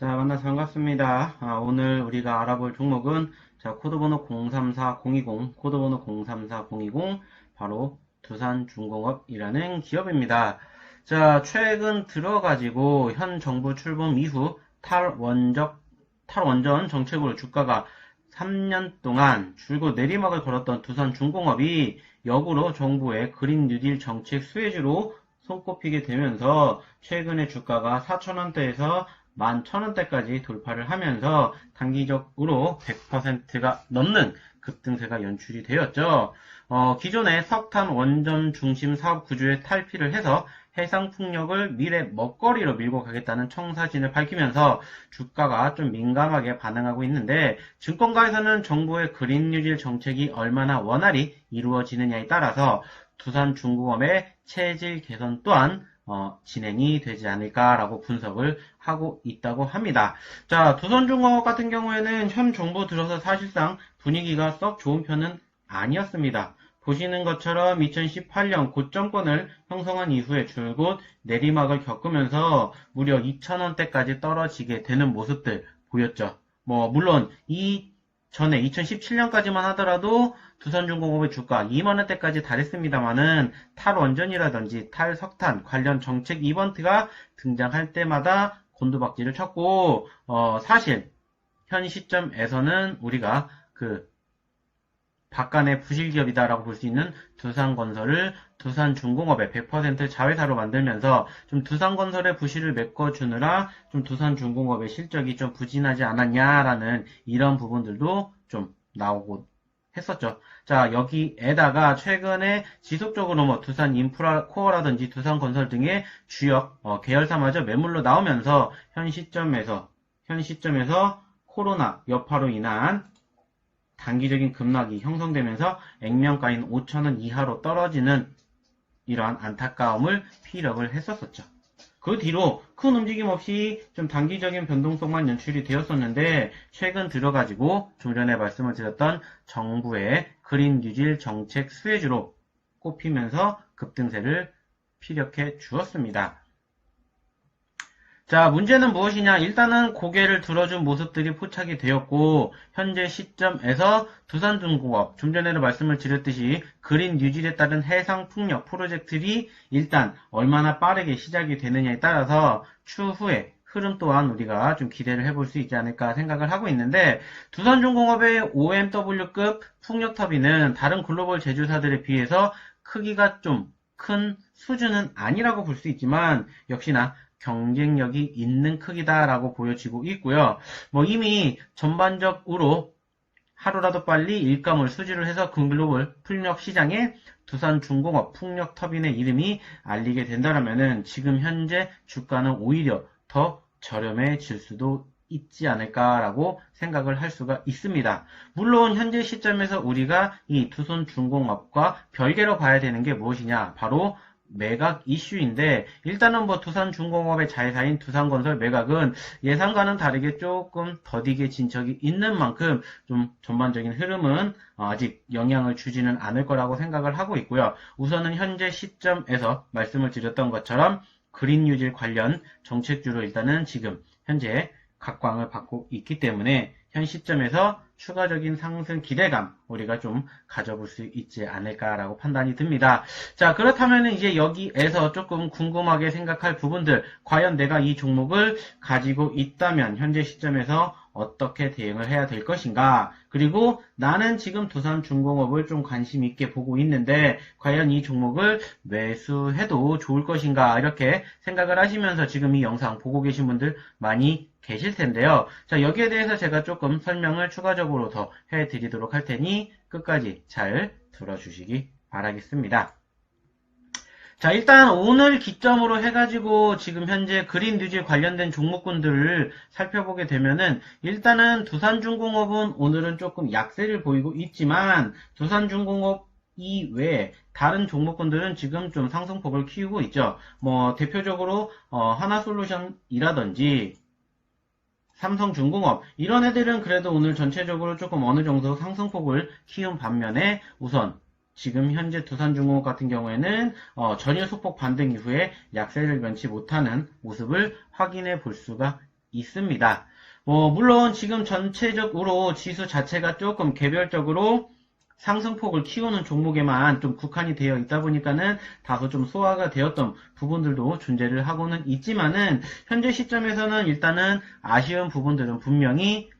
자, 만나서 반갑습니다. 아, 오늘 우리가 알아볼 종목은 자, 코드번호 034020, 코드번호 034020, 바로 두산중공업이라는 기업입니다. 자, 최근 들어가지고 현 정부 출범 이후 탈원적, 탈원전 정책으로 주가가 3년 동안 줄곧 내리막을 걸었던 두산중공업이 역으로 정부의 그린 뉴딜 정책 수혜주로 손꼽히게 되면서 최근에 주가가 4천원대에서 11,000원대까지 돌파를 하면서 단기적으로 100%가 넘는 급등세가 연출이 되었죠. 어, 기존의 석탄 원전 중심 사업 구조에 탈피를 해서 해상 풍력을 미래 먹거리로 밀고 가겠다는 청사진을 밝히면서 주가가 좀 민감하게 반응하고 있는데 증권가에서는 정부의 그린 뉴딜 정책이 얼마나 원활히 이루어지느냐에 따라서 두산 중공업의 체질 개선 또한 어, 진행이 되지 않을까라고 분석을 하고 있다고 합니다. 자, 두산중공업 같은 경우에는 현 정부 들어서 사실상 분위기가 썩 좋은 편은 아니었습니다. 보시는 것처럼 2018년 고점권을 형성한 이후에 줄곧 내리막을 겪으면서 무려 2,000원대까지 떨어지게 되는 모습들 보였죠. 뭐, 물론, 이 전에 2017년까지만 하더라도 두산중공업의 주가 2만원대까지 달했습니다만은 탈원전이라든지 탈석탄 관련 정책 이벤트가 등장할 때마다 곤두박질을 쳤고 어, 사실 현 시점에서는 우리가 그 박간의 부실기업이다라고 볼 수 있는 두산건설을 두산중공업의 100% 자회사로 만들면서 좀 두산건설의 부실을 메꿔주느라 좀 두산중공업의 실적이 좀 부진하지 않았냐라는 이런 부분들도 좀 나오고 했었죠. 자, 여기에다가 최근에 지속적으로 뭐 두산 인프라 코어라든지 두산 건설 등의 주역 어, 계열사마저 매물로 나오면서 현 시점에서 현 시점에서 코로나 여파로 인한 단기적인 급락이 형성되면서 액면가인 5천원 이하로 떨어지는 이러한 안타까움을 피력을 했었었죠. 그 뒤로 큰 움직임 없이 좀 단기적인 변동성만 연출이 되었었는데 최근 들어가지고 좀 전에 말씀을 드렸던 정부의 그린 뉴딜 정책 수혜주로 꼽히면서 급등세를 피력해 주었습니다. 자, 문제는 무엇이냐? 일단은 고개를 들어준 모습들이 포착이 되었고, 현재 시점에서 두산중공업, 좀 전에도 말씀을 드렸듯이 그린 뉴질에 따른 해상 풍력 프로젝트들이 일단 얼마나 빠르게 시작이 되느냐에 따라서 추후에 흐름 또한 우리가 좀 기대를 해볼 수 있지 않을까 생각을 하고 있는데 두산중공업의 OMW급 풍력터빈은 다른 글로벌 제조사들에 비해서 크기가 좀큰 수준은 아니라고 볼 수 있지만 역시나 경쟁력이 있는 크기다라고 보여지고 있고요. 뭐 이미 전반적으로 하루라도 빨리 일감을 수주를 해서 글로벌 풍력 시장에 두산 중공업 풍력 터빈의 이름이 알리게 된다면은 지금 현재 주가는 오히려 더 저렴해질 수도 있지 않을까라고 생각을 할 수가 있습니다. 물론 현재 시점에서 우리가 이 두손 중공업과 별개로 봐야 되는 게 무엇이냐? 바로 매각 이슈인데 일단은 뭐 두산중공업의 자회사인 두산건설 매각은 예상과는 다르게 조금 더디게 진척이 있는 만큼 좀 전반적인 흐름은 아직 영향을 주지는 않을 거라고 생각을 하고 있고요. 우선은 현재 시점에서 말씀을 드렸던 것처럼 그린 뉴질 관련 정책주로 일단은 지금 현재 각광을 받고 있기 때문에 현 시점에서 추가적인 상승 기대감 우리가 좀 가져볼 수 있지 않을까라고 판단이 듭니다. 자 그렇다면 이제 여기에서 조금 궁금하게 생각할 부분들 과연 내가 이 종목을 가지고 있다면 현재 시점에서 어떻게 대응을 해야 될 것인가 그리고 나는 지금 두산 중공업을 좀 관심 있게 보고 있는데 과연 이 종목을 매수해도 좋을 것인가 이렇게 생각을 하시면서 지금 이 영상 보고 계신 분들 많이 계실 텐데요. 자, 여기에 대해서 제가 조금 설명을 추가적으로 더 해드리도록 할 테니 끝까지 잘 들어주시기 바라겠습니다. 자, 일단 오늘 기점으로 해가지고 지금 현재 그린 뉴질 관련된 종목군들을 살펴보게 되면은 일단은 두산중공업은 오늘은 조금 약세를 보이고 있지만 두산중공업 이외에 다른 종목군들은 지금 좀 상승폭을 키우고 있죠. 뭐 대표적으로 어, 하나솔루션이라든지 삼성중공업 이런 애들은 그래도 오늘 전체적으로 조금 어느 정도 상승폭을 키운 반면에 우선 지금 현재 두산중공업 같은 경우에는 어, 전일 소폭 반등 이후에 약세를 면치 못하는 모습을 확인해 볼 수가 있습니다. 뭐 물론 지금 전체적으로 지수 자체가 조금 개별적으로 상승폭을 키우는 종목에만 좀 국한이 되어 있다 보니까는 다소 좀 소화가 되었던 부분들도 존재를 하고는 있지만은 현재 시점에서는 일단은 아쉬운 부분들은 분명히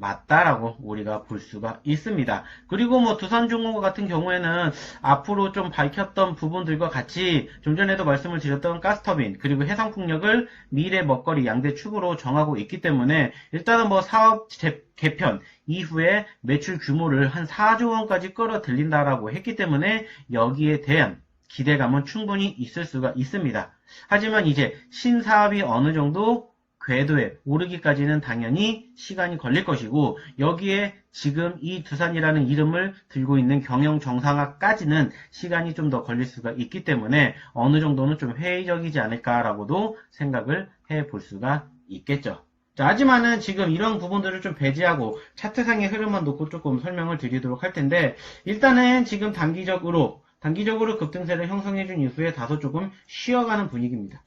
맞다라고 우리가 볼 수가 있습니다. 그리고 뭐 두산중공업 같은 경우에는 앞으로 좀 밝혔던 부분들과 같이 좀 전에도 말씀을 드렸던 가스터빈 그리고 해상풍력을 미래 먹거리 양대 축으로 정하고 있기 때문에 일단은 뭐 사업 개편 이후에 매출 규모를 한 4조 원까지 끌어들린다라고 했기 때문에 여기에 대한 기대감은 충분히 있을 수가 있습니다. 하지만 이제 신사업이 어느 정도 궤도에 오르기까지는 당연히 시간이 걸릴 것이고 여기에 지금 이 두산이라는 이름을 들고 있는 경영 정상화까지는 시간이 좀 더 걸릴 수가 있기 때문에 어느 정도는 좀 회의적이지 않을까라고도 생각을 해 볼 수가 있겠죠. 자, 하지만은 지금 이런 부분들을 좀 배제하고 차트상의 흐름만 놓고 조금 설명을 드리도록 할 텐데 일단은 지금 단기적으로 단기적으로 급등세를 형성해준 이후에 다소 조금 쉬어가는 분위기입니다.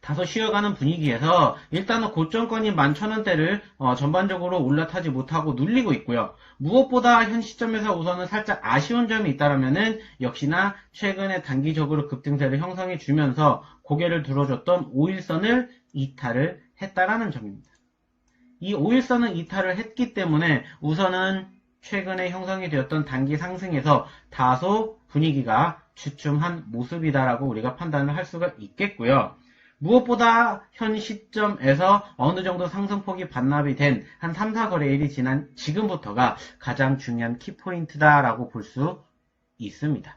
다소 쉬어가는 분위기에서 일단은 고점권인 11,000원대를 어, 전반적으로 올라타지 못하고 눌리고 있고요. 무엇보다 현 시점에서 우선은 살짝 아쉬운 점이 있다라면은 역시나 최근에 단기적으로 급등세를 형성해 주면서 고개를 들어줬던 5일선을 이탈을 했다라는 점입니다. 이 5일선은 이탈을 했기 때문에 우선은 최근에 형성이 되었던 단기 상승에서 다소 분위기가 주춤한 모습이다라고 우리가 판단을 할 수가 있겠고요. 무엇보다 현 시점에서 어느 정도 상승폭이 반납이 된 한 3, 4거래일이 지난 지금부터가 가장 중요한 키포인트다라고 볼 수 있습니다.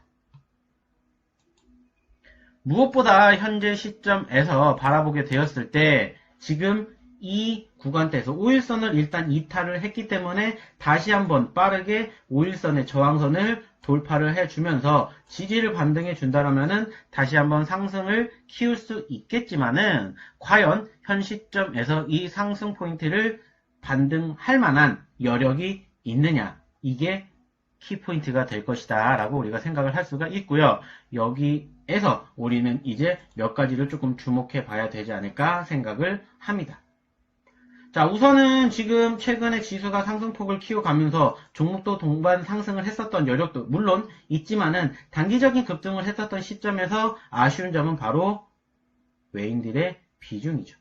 무엇보다 현재 시점에서 바라보게 되었을 때 지금 이 구간대에서 5일선을 일단 이탈을 했기 때문에 다시 한번 빠르게 5일선의 저항선을 돌파를 해주면서 지지를 반등해 준다라면은 다시 한번 상승을 키울 수 있겠지만은 과연 현 시점에서 이 상승 포인트를 반등할 만한 여력이 있느냐. 이게 키포인트가 될 것이다 라고 우리가 생각을 할 수가 있고요. 여기에서 우리는 이제 몇 가지를 조금 주목해 봐야 되지 않을까 생각을 합니다 자, 우선은 지금 최근에 지수가 상승폭을 키워가면서 종목도 동반 상승을 했었던 여력도 물론 있지만은 단기적인 급등을 했었던 시점에서 아쉬운 점은 바로 외인들의 비중이죠.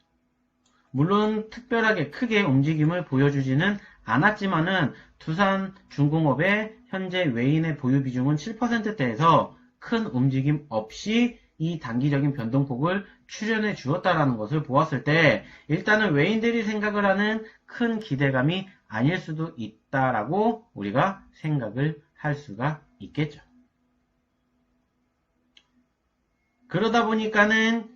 물론 특별하게 크게 움직임을 보여주지는 않았지만은 두산 중공업의 현재 외인의 보유 비중은 7%대에서 큰 움직임 없이 이 단기적인 변동폭을 출연해 주었다라는 것을 보았을 때 일단은 외인들이 생각을 하는 큰 기대감이 아닐 수도 있다라고 우리가 생각을 할 수가 있겠죠. 그러다 보니까는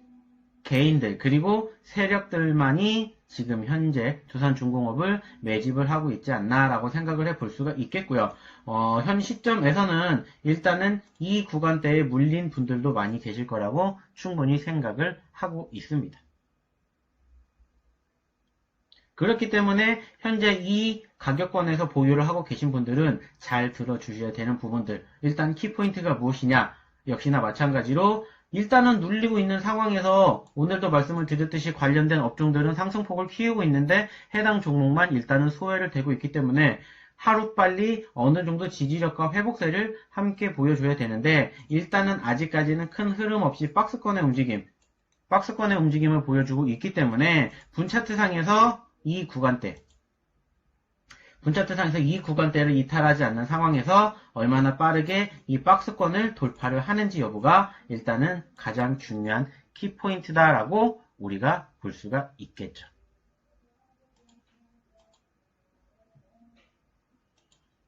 개인들 그리고 세력들만이 지금 현재 두산중공업을 매집을 하고 있지 않나라고 생각을 해 볼 수가 있겠고요. 어, 현 시점에서는 일단은 이 구간대에 물린 분들도 많이 계실 거라고 충분히 생각을 하고 있습니다. 그렇기 때문에 현재 이 가격권에서 보유를 하고 계신 분들은 잘 들어주셔야 되는 부분들 일단 키포인트가 무엇이냐 역시나 마찬가지로 일단은 눌리고 있는 상황에서 오늘도 말씀을 드렸듯이 관련된 업종들은 상승폭을 키우고 있는데 해당 종목만 일단은 소외를 되고 있기 때문에 하루빨리 어느 정도 지지력과 회복세를 함께 보여줘야 되는데 일단은 아직까지는 큰 흐름 없이 박스권의 움직임 박스권의 움직임을 보여주고 있기 때문에 분차트상에서 이 구간대 분차트상에서 이 구간대를 이탈하지 않는 상황에서 얼마나 빠르게 이 박스권을 돌파를 하는지 여부가 일단은 가장 중요한 키포인트다라고 우리가 볼 수가 있겠죠.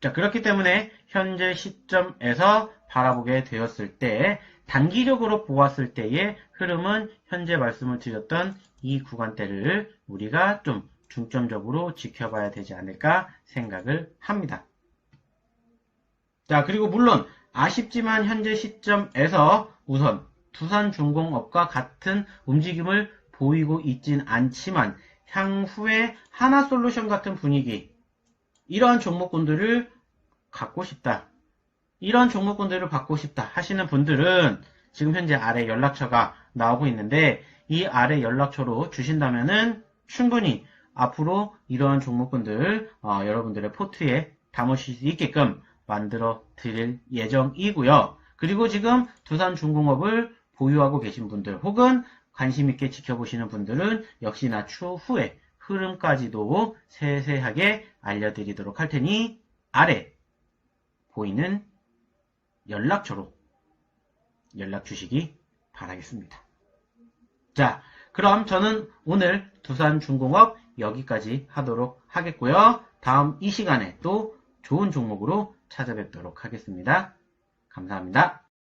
자, 그렇기 때문에 현재 시점에서 바라보게 되었을 때 단기적으로 보았을 때의 흐름은 현재 말씀을 드렸던 이 구간대를 우리가 좀 중점적으로 지켜봐야 되지 않을까 생각을 합니다. 자, 그리고 물론 아쉽지만 현재 시점에서 우선 두산 중공업과 같은 움직임을 보이고 있진 않지만 향후에 하나솔루션 같은 분위기 이러한 종목군들을 갖고 싶다. 이런 종목군들을 받고 싶다 하시는 분들은 지금 현재 아래 연락처가 나오고 있는데 이 아래 연락처로 주신다면은 충분히 앞으로 이러한 종목군들 어, 여러분들의 포트에 담으실 수 있게끔 만들어 드릴 예정이고요. 그리고 지금 두산중공업을 보유하고 계신 분들 혹은 관심 있게 지켜보시는 분들은 역시나 추후에 흐름까지도 세세하게 알려드리도록 할 테니 아래 보이는 연락처로 연락 주시기 바라겠습니다. 자, 그럼 저는 오늘 두산중공업 여기까지 하도록 하겠고요. 다음 이 시간에 또 좋은 종목으로 찾아뵙도록 하겠습니다. 감사합니다.